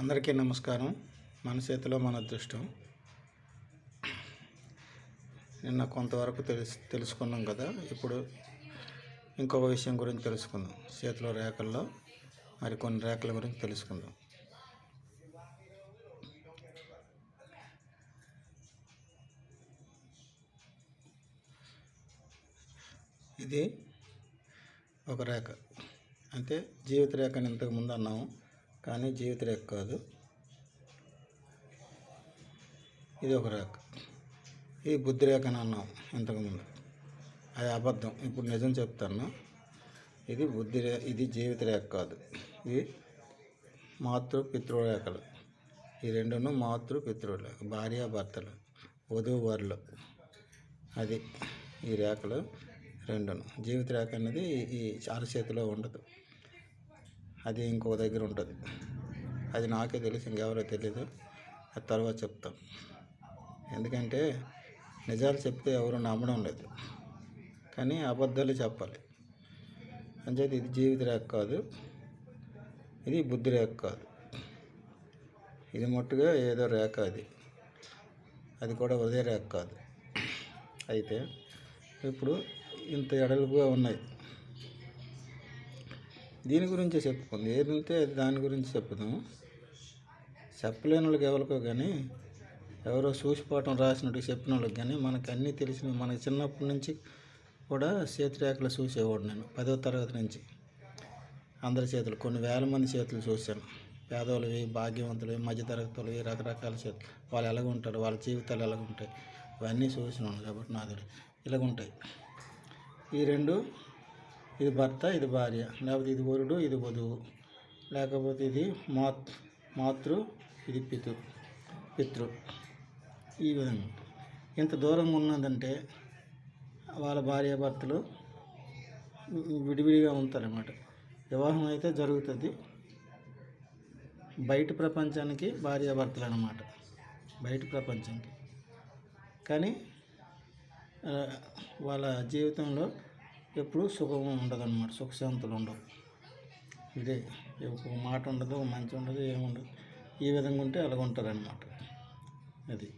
అందరికీ నమస్కారం. మన చేతిలో మన అదృష్టం. నిన్న కొంతవరకు తెలుసు తెలుసుకున్నాం కదా. ఇప్పుడు ఇంకొక విషయం గురించి తెలుసుకుందాం. చేతిలో రేఖల్లో మరి కొన్ని రేఖల గురించి తెలుసుకుందాం. ఇది ఒక రేఖ. అంటే జీవిత రేఖ అని ఇంతకు ముందు అన్నాము. కానీ జీవిత రేఖ కాదు. ఇది ఒక రేఖ. ఈ బుద్ధి రేఖ అని అన్నాం ఇంతకుముందు. అది అబద్ధం. ఇప్పుడు నిజం చెప్తాను. ఇది బుద్ధి రే ఇది జీవిత రేఖ కాదు. ఇది మాతృ పితృరేఖలు ఈ రెండును మాతృ పితృలు భార్యాభర్తలు భర్తలు. అది ఈ రేఖలు రెండును. జీవిత రేఖ అనేది ఈ- ఈ అరచేతిలో ఉండదు. అది ఇంకొక దగ్గర ఉంటుంది. అది నాకే తెలుసు ఇంకెవరో తెలియదు అది తర్వాత చెప్తాం. ఎందుకంటే నిజాలు చెప్తే ఎవరు నమ్మడం లేదు. కానీ అబద్ధాలు చెప్పాలి. అంచేది ఇది జీవిత రేఖ కాదు ఇది బుద్ధి రేఖ కాదు. ఇది మట్టుగా ఏదో రేఖ అది. అది కూడా ఉదయ రేఖ కాదు. అయితే ఇప్పుడు ఇంత ఎడలుపుగా ఉన్నాయి. దీని గురించే చెప్పుకుంది ఏది ఉంటే అది దాని గురించి చెప్పుదాం. చెప్పలేని వాళ్ళకి ఎవరికో కానీ ఎవరో చూసిపోవటం రాసినట్టు చెప్పిన వాళ్ళకి కానీ మనకు అన్నీ తెలిసిన మనకి చిన్నప్పటి నుంచి కూడా చేతిరేఖలు చూసేవాడు నేను పదో తరగతి నుంచి. అందరి చేతులు కొన్ని వేల మంది చేతులు చూశాను. పేదవాళ్ళవి భాగ్యవంతులవి మధ్యతరగతులవి రకరకాల చేతులు. వాళ్ళు ఎలాగ ఉంటారు వాళ్ళ జీవితాలు ఎలాగ ఉంటాయి ఇవన్నీ చూసినాను కాబట్టి నాది ఇలాగ ఉంటాయి ఈ రెండు ఇది భర్త ఇది భార్య. లేకపోతే ఇది వరుడు ఇది వధువు. లేకపోతే ఇది మాత్ మాతృ ఇది పితృ పితృ. ఈ విధంగా. ఇంత దూరంగా ఉన్నదంటే వాళ్ళ భార్య భర్తలు విడివిడిగా ఉంటారన్నమాట. వివాహం అయితే జరుగుతుంది. బయట ప్రపంచానికి భార్యాభర్తలు భర్తలు బయట ప్రపంచానికి. కానీ వాళ్ళ జీవితంలో ఎప్పుడు సుఖం ఉండదు అనమాట సుఖశాంతులు ఉండవు. ఇదే ఒక మాట ఉండదు మంచి ఉండదు ఏముండదు ఈ విధంగా ఉంటే అలాగ ఉంటారనమాట అది.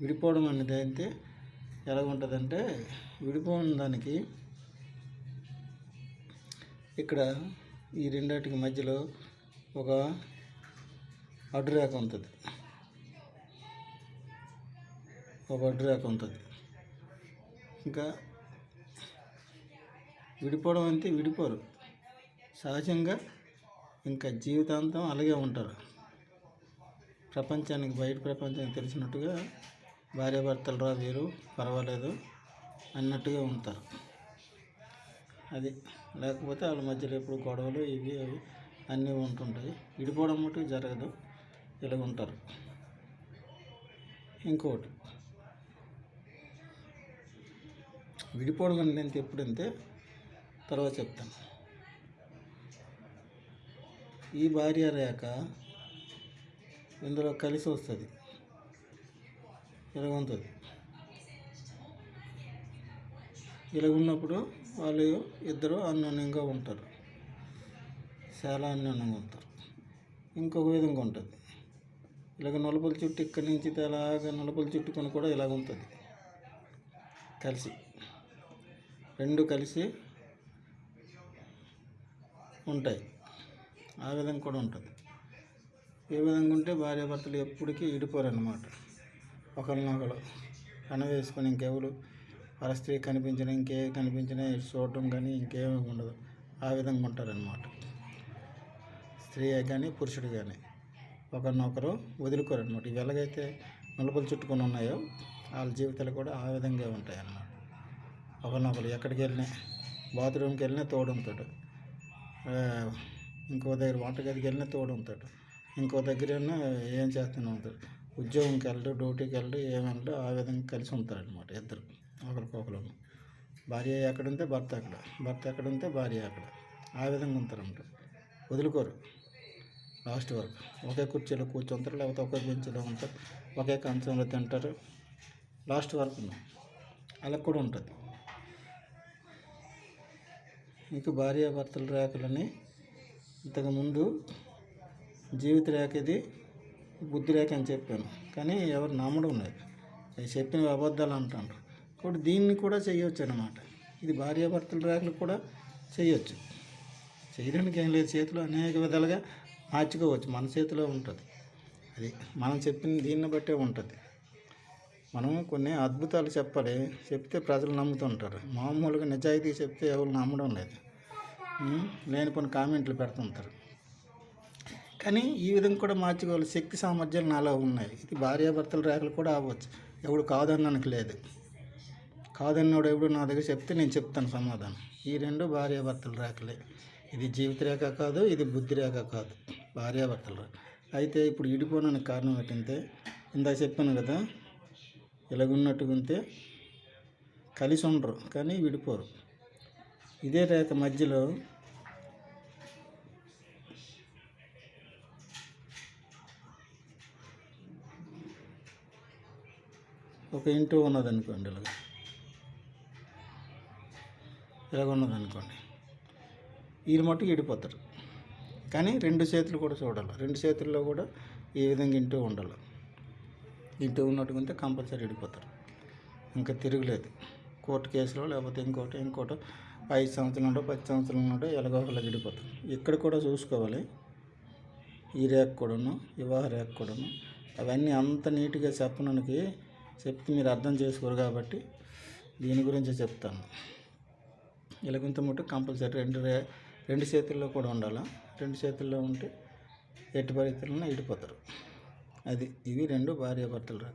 విడిపోవడం అనేది అయితే ఎలాగ ఉంటుందంటే విడిపోయిన దానికి ఇక్కడ ఈ రెండాటికి మధ్యలో ఒక అడ్డురేఖ ఉంటుంది. ఒక అడ్డురేఖ ఉంటుంది. ఇంకా విడిపోవడం అంటే విడిపోరు. సహజంగా ఇంకా జీవితాంతం అలాగే ఉంటారు. ప్రపంచానికి బయట ప్రపంచానికి తెలిసినట్టుగా భార్యాభర్తలు రా వీరు పర్వాలేదు అన్నట్టుగా ఉంటారు. అది లేకపోతే వాళ్ళ మధ్యలో ఎప్పుడు గొడవలు ఇవి అవి అన్నీ ఉంటుంటాయి. విడిపోవడం మటుకు జరగదు. ఇలా ఉంటారు. ఇంకోటి. విడిపోవడం అనేది ఎప్పుడంటే తర్వాత చెప్తాను ఈ భార్య రేఖ ఇందులో కలిసి వస్తుంది. ఇలా ఉంటుంది ఇలా ఉన్నప్పుడు వాళ్ళు ఇద్దరు అన్యోన్యంగా ఉంటారు. చాలా అన్యోన్యంగా ఉంటారు. ఇంకొక విధంగా ఉంటుంది. ఇలాగ నలుపుల చుట్టూ ఇక్కడి నుంచి అలాగ నలుపుల చుట్టుకొని కూడా ఇలాగ ఉంటుంది. కలిసి. రెండు కలిసి ఉంటాయి. ఆ విధంగా కూడా ఉంటుంది. ఏ విధంగా ఉంటే భార్యాభర్తలు ఎప్పటికీ ఇడిపోరు అన్నమాట ఒకరినొకరు కనవేసుకొని ఇంకెవరు పరస్త్రీ కనిపించిన ఇంకే కనిపించినా చూడటం కానీ ఇంకేమీ ఉండదు. ఆ విధంగా ఉంటారనమాట స్త్రీ కానీ పురుషుడు కానీ ఒకరినొకరు వదులుకోరు అనమాట ఇవి ఎలాగైతే నలుపులు చుట్టుకొని ఉన్నాయో వాళ్ళ జీవితాలు కూడా ఆ విధంగా ఉంటాయి అన్నమాట ఒకరినొకరు ఎక్కడికి వెళ్ళినా బాత్రూమ్కి వెళ్ళినా తోడంతో ఇంకో దగ్గర వంటగదికి వెళ్ళినా తోడుంటాడు ఇంకో దగ్గర ఏం చేస్తూనే ఉంటాడు. ఉద్యోగంకి వెళ్ళడు డ్యూటీకి వెళ్ళడు ఏమన్నా ఆ విధంగా కలిసి ఉంటారనమాట ఇద్దరు ఒకరికొకరు. భార్య ఎక్కడ ఉంటే భర్త అక్కడ భర్త ఎక్కడ ఉంటే భార్య అక్కడ. ఆ విధంగా ఉంటారంట వదులుకోరు. లాస్ట్ వరకు ఒకే కుర్చీలో కూర్చుంటారు లేకపోతే ఒకే బెంచ్లో ఉంటారు ఒకే కంచంలో తింటారు. లాస్ట్ వరకు అలా కూడా ఉంటుంది. ఇంక భార్యాభర్తల రేఖలని ఇంతకుముందు జీవిత రేఖ ఇది బుద్ధి రేఖ అని చెప్పాను. కానీ ఎవరు నమ్మడం లేదు. అది చెప్పిన అబద్ధాలు అంటారు కాబట్టి దీన్ని కూడా చేయొచ్చు అన్నమాట. ఇది భార్యాభర్తల రేఖలు కూడా చేయొచ్చు. చేయడానికి ఏం లేదు. చేతిలో అనేక విధాలుగా మార్చుకోవచ్చు. మన చేతిలో ఉంటుంది. అది మనం చెప్పిన దీన్ని బట్టే ఉంటుంది. మనం కొన్ని అద్భుతాలు చెప్పాలి చెప్తే ప్రజలు నమ్ముతుంటారు. మామూలుగా నిజాయితీ చెప్తే ఎవరు నమ్మడం లేదు. లేని కొన్ని కామెంట్లు పెడుతుంటారు. కానీ ఈ విధంగా కూడా మార్చుకోవాలి. శక్తి సామర్థ్యాలు నాలో ఉన్నాయి. ఇది భార్యాభర్తల రేఖలు కూడా అవ్వచ్చు. ఎవడు కాదన్నానికి లేదు. కాదన్నోడు ఎవడు నా దగ్గర చెప్తే నేను చెప్తాను సమాధానం. ఈ రెండు భార్యాభర్తల రేఖలే. ఇది జీవిత రేఖ కాదు ఇది బుద్ధి రేఖ కాదు. భార్యాభర్తల రేఖ. అయితే ఇప్పుడు ఇడిపోవడానికి కారణం ఏంటంటే ఇందాక చెప్పాను కదా ఇలాగున్నట్టుగా ఉంటే కలిసి ఉండరు కానీ విడిపోరు. ఇదే రేఖ మధ్యలో ఒక ఇంటూ ఉన్నదనుకోండి ఇలాగ. ఇలాగ ఉన్నదనుకోండి వీళ్ళు మట్టుకు విడిపోతారు. కానీ రెండు చేతులు కూడా చూడాలి. రెండు చేతుల్లో కూడా ఈ విధంగా ఇంటూ ఉండాలి. ఇంటి ఉన్నట్టుగా ఉంటే కంపల్సరీ ఇడిపోతారు ఇంకా తిరగలేదు. కోర్టు కేసులో లేకపోతే ఇంకోటి ఇంకోటి ఐదు సంవత్సరాలు ఉండో పది సంవత్సరాలు ఉండో ఎలాగో ఒకలా విడిపోతారు ఇక్కడ కూడా చూసుకోవాలి. ఈ రేఖ కూడాను వివాహ రేఖ కూడాను. అవన్నీ అంత నీట్గా చెప్పడానికి చెప్తే మీరు అర్థం చేసుకోరు కాబట్టి దీని గురించి చెప్తాను. ఇలాగంత మటు కంపల్సరీ రెండు రే రెండు చేతుల్లో కూడా ఉండాలా? రెండు చేతుల్లో ఉంటే ఎట్టి పరిస్థితుల్లో ఇడిపోతారు అది ఇవి రెండు భార్యాభర్తలు రా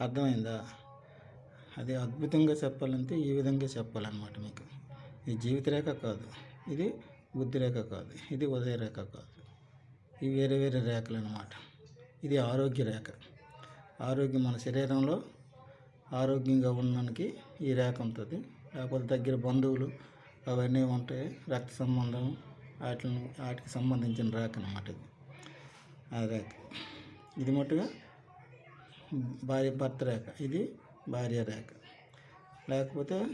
అర్థమైందా? అది అద్భుతంగా చెప్పాలంటే ఈ విధంగా చెప్పాలన్నమాట మీకు. ఇది జీవిత రేఖ కాదు ఇది బుద్ధి రేఖ కాదు ఇది ఉదయ రేఖ కాదు. ఇవి వేరే వేరే రేఖలు అన్నమాట. ఇది ఆరోగ్య రేఖ. ఆరోగ్యం మన శరీరంలో ఆరోగ్యంగా ఉండడానికి ఈ రేఖ ఉంటుంది. లేకపోతే దగ్గర బంధువులు అవన్నీ ఉంటాయి రక్త సంబంధం వాటిని వాటికి సంబంధించిన రేఖ అన్నమాట ఇది. ఆ రేఖ. ఇది మట్టుగా భార్య భర్త రేఖ ఇది భార్య రేఖ. లేకపోతే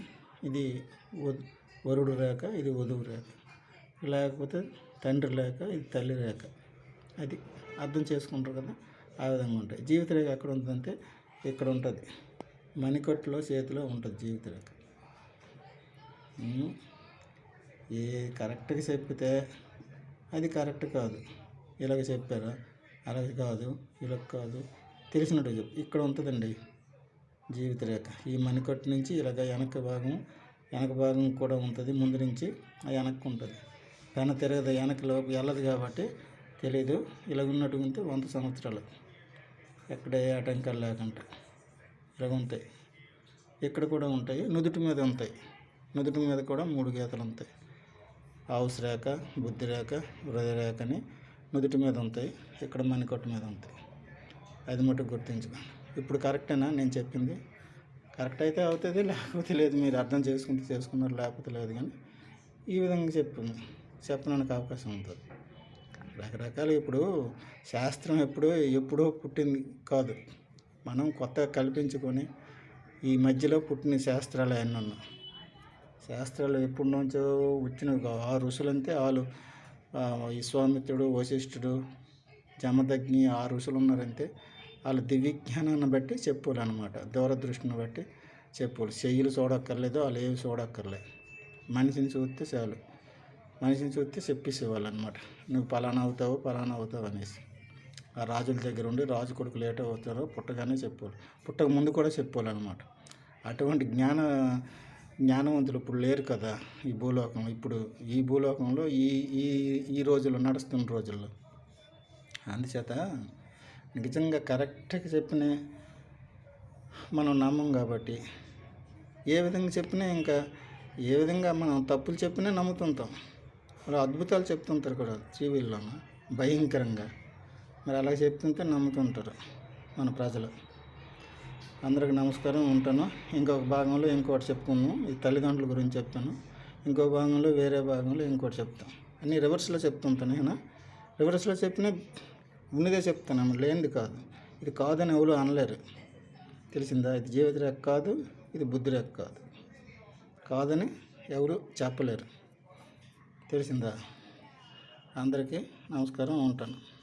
ఇది వరుడు రేఖ ఇది వధువు రేఖ. లేకపోతే తండ్రి రేఖ ఇది తల్లి రేఖ. అది అర్థం చేసుకుంటారు కదా ఆ విధంగా ఉంటాయి. జీవిత రేఖ ఎక్కడ ఉంటుందంటే ఇక్కడ ఉంటుంది. మణికట్టులో చేతిలో ఉంటుంది జీవిత రేఖ. ఏ కరెక్ట్గా చెప్పితే అది కరెక్ట్ కాదు. ఇలాగ చెప్పారా? అలాగే కాదు. ఇలా కాదు. తెలిసినట్టు చెప్పు. ఇక్కడ ఉంటుందండి జీవిత రేఖ ఈ మణికట్టు నుంచి ఇలాగ వెనక భాగం వెనక భాగం కూడా ఉంటుంది. ముందు నుంచి ఆ వెనక్కి ఉంటుంది. పెన తిరగదు. వెనకలోపు వెళ్ళదు కాబట్టి తెలీదు. ఇలాగ ఉన్నట్టు ఉంటే వంద సంవత్సరాలు. ఎక్కడ ఏ ఆటంకాలు లేకుండా ఇలాగ ఉంటాయి. ఇక్కడ కూడా ఉంటాయి. నుదుటి మీద ఉంటాయి. నుదుటి మీద కూడా మూడు గీతలు ఉంటాయి. హౌస్ రేఖ బుద్ధి రేఖ హృదయ రేఖ అని నుదుటి మీద ఉంటాయి. ఇక్కడ మణికట్టు మీద ఉంటాయి. అది మటుకు గుర్తించుకోండి. ఇప్పుడు కరెక్టేనా? నేను చెప్పింది. కరెక్ట్ అయితే అవుతుంది లేకపోతే లేదు. మీరు అర్థం చేసుకుంటే చేసుకున్నారు లేకపోతే లేదు కానీ ఈ విధంగా చెప్పింది. చెప్పడానికి అవకాశం ఉంటుంది. రకరకాలు ఇప్పుడు శాస్త్రం ఎప్పుడో ఎప్పుడో పుట్టింది కాదు. మనం కొత్తగా కల్పించుకొని ఈ మధ్యలో పుట్టిన శాస్త్రాలు అవన్నీ శాస్త్రాలు ఎప్పటి నుంచో వచ్చిన ఆ ఋషులంతే వాళ్ళు ఈ విశ్వామిత్రుడు వశిష్ఠుడు జమదగ్ని ఆ ఋషులు ఉన్నారంటే వాళ్ళ దివ్యజ్ఞానాన్ని బట్టి చెప్పులు అనమాట దూరదృష్టిని బట్టి చెప్పులు. చెయ్యిలు చూడక్కర్లేదు వాళ్ళు ఏవి చూడక్కర్లేదు మనిషిని చూస్తే చాలు. మనిషిని చూస్తే చెప్పేసేవాళ్ళు అనమాట నువ్వు పలానా అవుతావు పలానా అవుతావు అనేసి. ఆ రాజుల దగ్గర ఉండి రాజు కొడుకు లేట్ అవుతారో పుట్టగానే చెప్పాలి. పుట్టక ముందు కూడా చెప్పాలన్నమాట అటువంటి జ్ఞాన జ్ఞానవంతులు ఇప్పుడు లేరు కదా ఈ భూలోకం ఇప్పుడు ఈ భూలోకంలో ఈ ఈ ఈ రోజుల్లో నడుస్తున్న రోజుల్లో. అందుచేత నిజంగా కరెక్ట్గా చెప్పిన మనం నమ్మం కాబట్టి ఏ విధంగా చెప్పినా ఇంకా ఏ విధంగా మనం తప్పులు చెప్పినా నమ్ముతుంటాం. వాళ్ళు అద్భుతాలు చెప్తుంటారు కూడా టీవీల్లో భయంకరంగా. మరి అలా చెప్తుంటే నమ్ముతుంటారు మన ప్రజలు. అందరికి నమస్కారం ఉంటాను. ఇంకొక భాగంలో ఇంకోటి చెప్పుకున్నాను ఈ తల్లిదండ్రుల గురించి చెప్తాను. ఇంకో భాగంలో వేరే భాగంలో ఇంకోటి చెప్తాను అన్నీ రివర్స్లో చెప్తుంటాను నేను? రివర్స్లో చెప్పినా ఉన్నదే చెప్తాను లేనిది కాదు. ఇది కాదని ఎవరు అనలేరు. తెలిసిందా? ఇది జీవిత రేఖ కాదు ఇది బుద్ధి రేఖ కాదు. కాదని ఎవరు చెప్పలేరు. తెలిసిందా? అందరికీ నమస్కారం ఉంటాను.